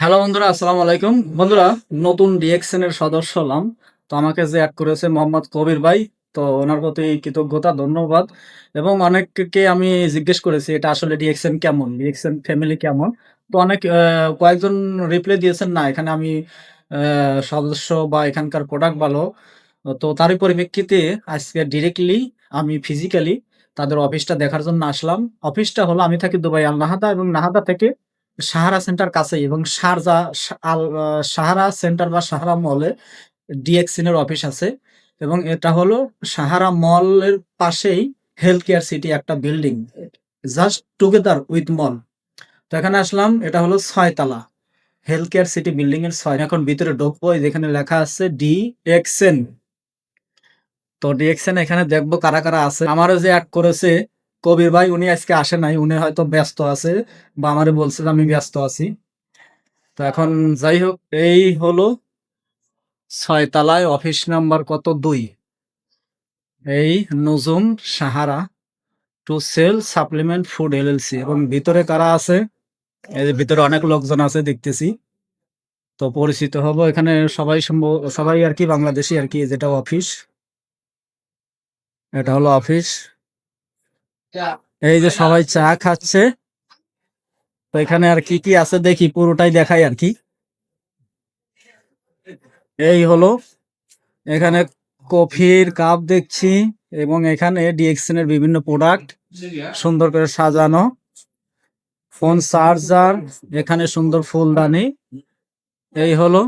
Hello বন্ধুরা, আসসালামু আলাইকুম। বন্ধুরা, নতুন ডিএক্সএন এর সদস্য হলাম। তো আমাকে যে অ্যাড করেছে মোহাম্মদ কবির ভাই, তো ওনার প্রতি কৃতজ্ঞতা, ধন্যবাদ। এবং অনেককে আমি জিজ্ঞেস করেছি, এটা আসলে ডিএক্সএন কেমন ডিএক্সএন ফ্যামিলি কেমন? তো অনেক কয়েকজন রিপ্লাই দিয়েছেন, না, এখানে আমি সদস্য বা এখানকার প্রোডাক্ট ভালো। তো তারই পরিপ্রেক্ষিতে আজকে ডিরেক্টলি আমি ফিজিক্যালি তাদের অফিসটা দেখার জন্য আসলাম। অফিসটা হলো, আমি থাকি দুবাই আল নাহাদা এবং নাহাদা থেকে সাহারা সেন্টার কাছেই এবং আল সাহারা সেন্টার বা সাহারা মলে ডিএক্সিন এর অফিস আছে এবং এটা হলো সাহারা মলের পাশেই হেলথ কেয়ার সিটি একটা building, just together with mall. তো এখানে আসলাম, এটা হলো ছয়তলা হেলথ কেয়ার সিটি বিল্ডিং এর ছয়। এখন ভিতরে ঢুকবো যেখানে লেখা আছে ডি এক্সএন তো ডিএক্সএন এখানে দেখব কারা কারা আছে। আমারও যে অ্যাড করেছে কবির ভাই, উনি আজকে আসে নাই, উনি হয়তো ব্যস্ত আছে বা আমারে বলছে আমি ব্যস্ত আছি। তো এখন যাই হোক, এই হলো ছয়তলায় অফিস নাম্বার কত? দুই। এই Nujoom Sahara to sell supplement food LLC এবং ভিতরে কারা আছে? যে ভিতরে অনেক লোকজন আছে, দেখতেছি। তো পরিচিত হব, এখানে সবাই সম্ভব সবাই আর কি বাংলাদেশি আর কি, যেটা অফিস। এটা হলো অফিস। এই যে সবাই চা খাচ্ছে। তো এখানে আর কি কি আছে দেখি পুরোটাই দেখাই আর কি। এই হলো এখানে কফির কাপ দেখছি এবং এখানে ডিএক্সএন এর বিভিন্ন প্রোডাক্ট সুন্দর করে সাজানো। ফোন চার্জার এখানে সুন্দর ফুলদানি। এই হলো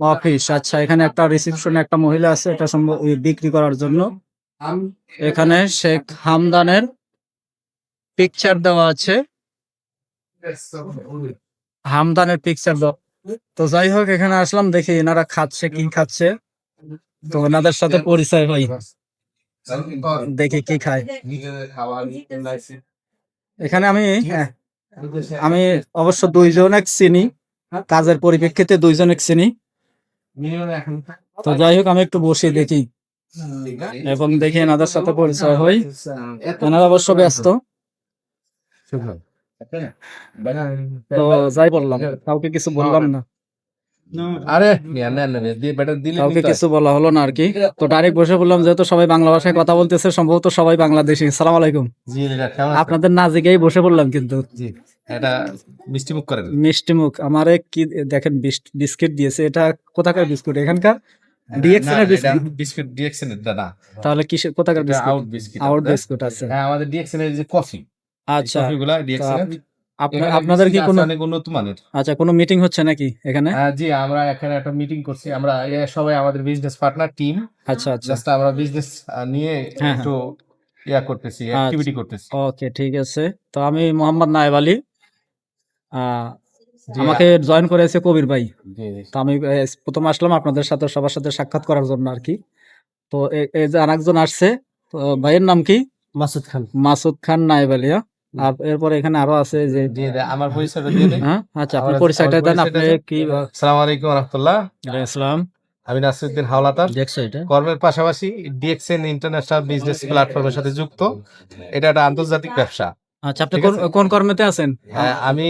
অফিস আচ্ছা এখানে একটা রিসিপশনে একটা মহিলা আছে এটা সম্ভব বিক্রি করার জন্য। এখানে শেখ হামদানের পিকচার দেওয়া আছে। হামদানের পিকচার দাও। তো যাই হোক এখানে আসলাম দেখি এনারা খাচ্ছে কি খাচ্ছে। তো ওনাদের সাথে পরিচয় হয়। দেখি কি খায়। এখানে আমি হ্যাঁ, আমি অবশ্য দুইজন এক চিনি। কাজের পরিপ্রেক্ষিতে দুইজন এক চিনি তো যাই হোক আমি একটু বসে দেখি। এবং দেখি এনাদের সাথে পরিচয় হই এনারা অবশ্য ব্যস্ত। তো যাই বললাম কাউকে কিছু বললাম না। আরে না দিলে কাউকে কিছু বলা হলো না আর কি। তো ডাইরেক্ট বসে বললাম যেহেতু সবাই বাংলা ভাষায় কথা বলতেছে সম্ভবত সবাই বাংলাদেশি। সালাম আলাইকুম। জি এটা কেমন আছে? আপনাদের না জিগেই বসে পড়লাম কিন্তু। জি এটা মিষ্টি মুখ করেন মিষ্টি আমারে কি দেখেন বিস্কিট দিয়েছে। এটা কোথাকার বিস্কুট? এখানকার? DXN biscuit? বিস্কুট ডিএক্সএন দাদা। তাহলে কিসের কোথাকার বিস্কুট? আউট বিস্কিট আউট বিস্কুট আছে। হ্যাঁ আমাদের ডিএক্সএন এর যে কফি আচ্ছা কফি গুলা ডিএক্সএন এর আপনার আপনাদের কি কোনো অনেক উন্নত মানের। আচ্ছা কোনো মিটিং হচ্ছে নাকি এখানে? হ্যাঁ, জি আমরা এখানে একটা মিটিং করছি। আমরা সবাই আমাদের বিজনেস পার্টনার টিম আচ্ছা আচ্ছা। জাস্ট আমরা বিজনেস নিয়ে হ্যাঁ। একটু ইয়া করতেছি আচ্ছা। অ্যাক্টিভিটি করতেছি। ওকে ঠিক আছে। তো আমি মোহাম্মদ নায়েব আলী। আহ, আমাকে জয়েন করেছে কবির ভাই। তো আমি প্রথম আসলাম আপনাদের সাথে সবার সাথে সাক্ষাৎ করার জন্য আর কি। তো এই যে আরেকজন আসছে তো ভাইয়ের নাম কি? মাসুদ খান। মাসুদ খান নায়েব আলী হ্যাঁ? আর এরপরে এখানে আরও আছে যে আমার পরিচয়টা দিয়ে দিন হ্যাঁ আচ্ছা আপনি পরিচয়টা দেন আপনি কি আসসালামু আলাইকুম রহমতুল্লাহ। ইসলাম আমি নাসিরুদ্দিন হাওলাদার। কর্মের পাশাপাশি ডিএক্সএন ইন্টারন্যাশনাল বিজনেস প্ল্যাটফর্মের সাথে যুক্ত। এটা একটা আন্তর্জাতিক ব্যবসা। আচ্ছা আপনি কোন কোন কর্মেতে আছেন? হ্যাঁ, আমি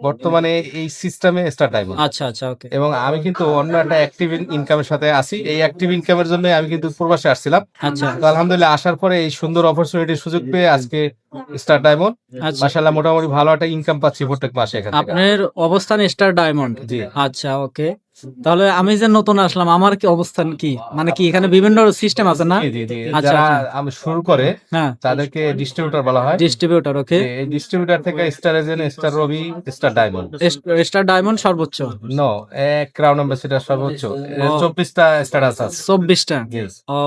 বর্তমানে এই সিস্টেমে স্টার আইব আচ্ছা আচ্ছা ওকে এবং আমি কিন্তু অন্য একটা অ্যাক্টিভ ইনকামের সাথে আছি। এই অ্যাক্টিভ ইনকামের জন্য আমি কিন্তু প্রবাসে আসছিলাম। আচ্ছা। তো আলহামদুলিল্লাহ আসার পরে এই সুন্দর অপরচুনিটির সুযোগ পেয়ে আজকে স্টার ডায়মন্ড আচ্ছা। মাশাআল্লাহ মোটামুটি ভালো একটা ইনকাম পাচ্ছি প্রত্যেক মাসে এখানে আপনার অবস্থান স্টার ডায়মন্ড জি। আচ্ছা ওকে তাহলে আমি যে নতুন আসলাম আমার কি অবস্থান কি? মানে কি এখানে বিভিন্ন সিস্টেম আছে না। আচ্ছা, যারা আচ্ছা। আমি শুরু করে হ্যাঁ। তাদেরকে ডিস্ট্রিবিউটর বলা হয়। ডিস্ট্রিবিউটর ওকে এই ডিস্ট্রিবিউটর থেকে star agent star ruby star diamond star diamond সর্বোচ্চ। নো এক ক্রাউন অ্যাম্বাসেডার সর্বোচ্চ। চব্বিশটা স্ট্যাটাস আছে। চব্বিশটা.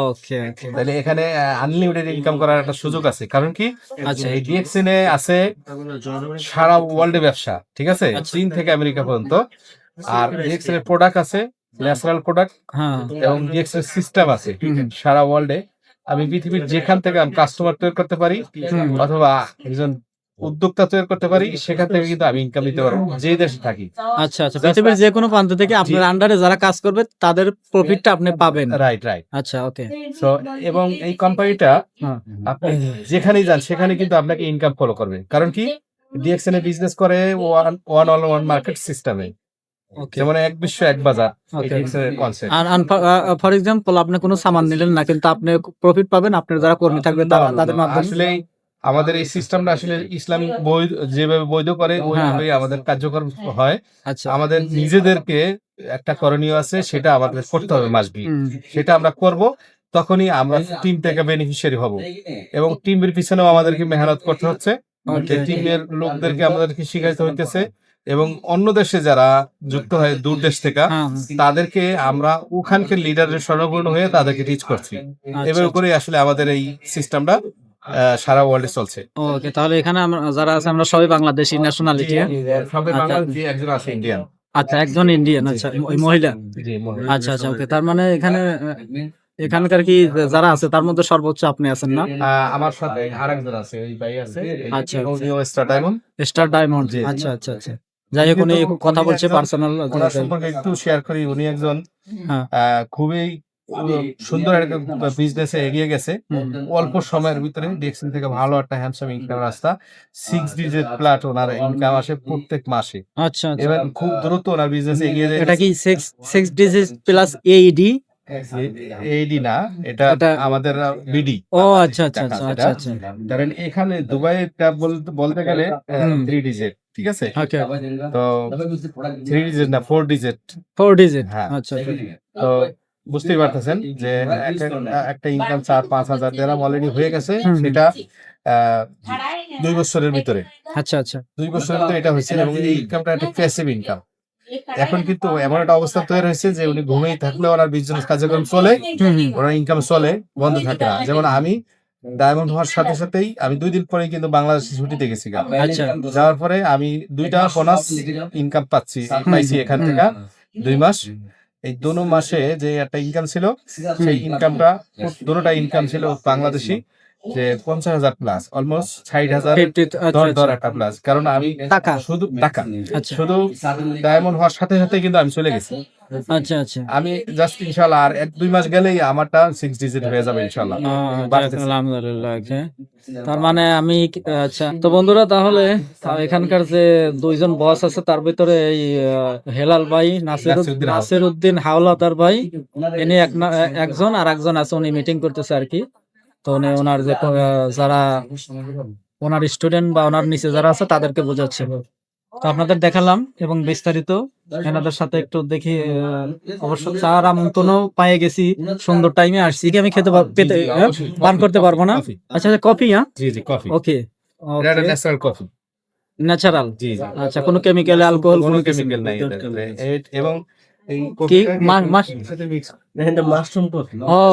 ওকে তাহলে এখানে আনলিমিটেড ইনকাম করার একটা সুযোগ আছে। কারণ কি? আচ্ছা। এই ডিএক্সএন এ আছে সারা ওয়ার্ল্ডে ব্যবসা ঠিক আছে? আচ্ছা। চীন থেকে আমেরিকা পর্যন্ত। আর ডিএক্সএন এর প্রোডাক্ট আছে ন্যাচারাল প্রোডাক্ট হ্যাঁ। এবং ডিএক্সএন এর সিস্টেম আছে। সারা ওয়ার্ল্ডে আমি পৃথিবীর যেখান থেকে আমি কাস্টমার তৈরি করতে পারি অথবা একজন উদ্যোক্তা তৈরি করতে পারি সেখান থেকে কিন্তু আমি ইনকাম দিতে পারব যে দেশে থাকি। আচ্ছা আচ্ছা। পৃথিবীর যে কোনো প্রান্ত থেকে আপনার আন্ডারে যারা কাজ করবে তাদের প্রফিটটা আপনি পাবেন। রাইট রাইট আচ্ছা ওকে সো এবং এই কোম্পানিটা হ্যাঁ। আপনি যেখানেই যান সেখানে কিন্তু আপনাকে ইনকাম ফলো করবে। কারণ কি? ডিএক্সএন এ বিজনেস করে one one on one market সিস্টেমে যেমন এক বিশ্ব এক বাজার. আর ফর এক্সাম্পল আপনি কোনো সামান নিলেন না কিন্তু আপনি প্রফিট পাবেন আপনার যারা কর্মী থাকবে তাদের মাধ্যমে। আসলে আমাদের এই সিস্টেমটা আসলে ইসলামিক বৈধ যেভাবে বৈধ করে হ্যাঁ। ওইভাবেই আমাদের কার্যকর হয়। আচ্ছা। আমাদের নিজেদেরকে একটা করণীয় আছে সেটা আমাদের করতে হবে মাসবি। সেটা আমরা করব তখনই আমরা টিম থেকে বেনিফিশিয়ারি হব। এবং টিমের পিছনেও আমাদেরকে মেহনত করতে হচ্ছে। টিমের লোকদেরকে আমাদেরকে শিখাইতে হইতেছে। এবং অন্য দেশে যারা যুক্ত হয় দূর দেশ থেকে হ্যাঁ, তাদেরকে আমরা ওখানকার লিডারের স্বর্ণপূর্ণ হয়ে তাদেরকে টিচ করছি। আচ্ছা, এভাবে করে আসলে আমাদের এই সিস্টেমটা সারা ওয়ার্ল্ডে চলছে। ওকে তাহলে এখানে আমরা যারা আছে আমরা সবাই বাংলাদেশি ন্যাশনালিটি সবে আচ্ছা। বাংলাদেশি একজন আছে ইন্ডিয়ান আচ্ছা একজন ইন্ডিয়ান আচ্ছা ওই মহিলা। আচ্ছা আচ্ছা ওকে তার মানে এখানে এখানকার কি যারা আছে তার মধ্যে সর্বোচ্চ আপনি আছেন না? আমার সাথে আরেকজন আছে ওই ভাই আছে আচ্ছা, স্টার ডায়মন্ড স্টার ডায়মন্ড আচ্ছা আচ্ছা আচ্ছা। যাই হোক উনি কথা বলছে পার্সোনাল ওনার সম্পর্কে একটু শেয়ার করি উনি একজন হ্যাঁ। আহ, খুবই সুন্দর একটা বিজনেসে এগিয়ে গেছে। অল্প সময়ের ভিতরে ডিএক্সএল থেকে ভালো একটা হ্যান্ডসাম ইনকাম রাস্তা six digit plus owner income আসে প্রত্যেক মাসে। আচ্ছা আচ্ছা। এবার খুব দ্রুত ওনার বিজনেস এগিয়ে যায় এটা কি সিক্স সিক্স ডিজিট প্লাস এইডি এইডি না এটা আমাদের বিডি ও আচ্ছা আচ্ছা আচ্ছা আচ্ছা আচ্ছা। কারণ এখানে বলতে বলতে গেলে থ্রি ডিজিট ঠিক আছে? ওকে তো থ্রি ডিজিট না ফোর ডিজিট ফোর ডিজিট হ্যাঁ। আচ্ছা আচ্ছা। তো বুঝতেই পারতেছেন যে একটা- ইনকাম চার পাঁচ হাজার দেড়াম অলরেডি হয়ে গেছে। সেটা আহ, দুই বছরের ভিতরে। আচ্ছা আচ্ছা। দুই বছরের ভিতরে এটা হয়েছে এবং এই ইনকামটা একটা প্যাসিভ ইনকাম এখন কিন্তু এমন একটা অবস্থা তৈরি হয়েছে যে উনি ঘুমেই থাকলে ওনার বিজনেস কার্যক্রম চলে হুম হুম ওনার ইনকাম চলে বন্ধ থাকে না। যেমন আমি ডায়মন্ড হওয়ার সাথে সাথেই আমি দুই দিন পরে কিন্তু বাংলাদেশে ছুটিতে গেছি। আচ্ছা। যাওয়ার পরে আমি দুইটা বোনাস ইনকাম পাচ্ছি পাইছি এখান থেকে। দুই মাস। এই দোনো মাসে যে একটা ইনকাম ছিল সেই ইনকামটা দোনোটা ইনকাম ছিল বাংলাদেশি। যে পঞ্চাশ হাজার প্লাস অলমোস্ট ষাট হাজার আচ্ছা দর আচ্ছা। একটা প্লাস কারণ আমি টাকা। শুধু টাকা। আচ্ছা। শুধু ডায়মন্ড হওয়ার সাথে সাথে কিন্তু আমি চলে গেছি। আচ্ছা আচ্ছা। আমি জাস্ট ইনশাল্লাহ আর এক দুই মাস গেলেই আমারটা সিক্স ডিজিট হয়ে যাবে। আলহামদুলিল্লাহ তার মানে আমি আচ্ছা। তো বন্ধুরা তাহলে এখানকার যে দুইজন বস আছে তার ভিতরে এই আহ, হেলাল ভাই নাসির উদ্দিন হাওলাদার ভাই ইনি একজন আর একজন আছে উনি মিটিং করতেছে আর কি। তো উনি ওনার যে যারা ওনার স্টুডেন্ট বা ওনার নিচে যারা আছে তাদেরকে বোঝাচ্ছে। তো আপনাদের দেখালাম এবং বিস্তারিত এনাদের সাথে একটু দেখি অবশ্য চার আমন্ত্রণও পায়ে গেছি। সুন্দর টাইমে আসছি। কি আমি খেতে পেতে হ্যাঁ? পান করতে পারব না? আচ্ছা আচ্ছা কফি হ্যাঁ? জি জি coffee. Okay natural coffee natural জি আচ্ছা কোনো কেমিক্যাল অ্যালকোহল কোনো কেমিক্যাল নাই। এবং এই মাস- সাথে mix মাশরুম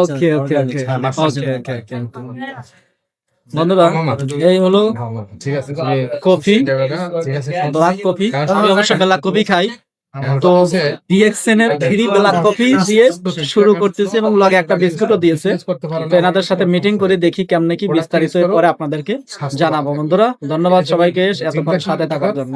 ওকে ওকে ওকে হ্যাঁ, ওকে ওকে ওকে বন্ধুরা এই হলো কফি ব্ল্যাক কফি আমি অবশ্য ব্ল্যাক কফি খাই। তো ডিএক্সএন এর থ্রি ব্ল্যাক কফি দিয়ে শুরু করতেছি এবং লগে একটা বিস্কুটও দিয়েছে। তো এনাদের সাথে মিটিং করে দেখি কেমনে কি বিস্তারিত পরে আপনাদেরকে জানাব। বন্ধুরা ধন্যবাদ সবাইকে এতক্ষণ সাথে থাকার জন্য।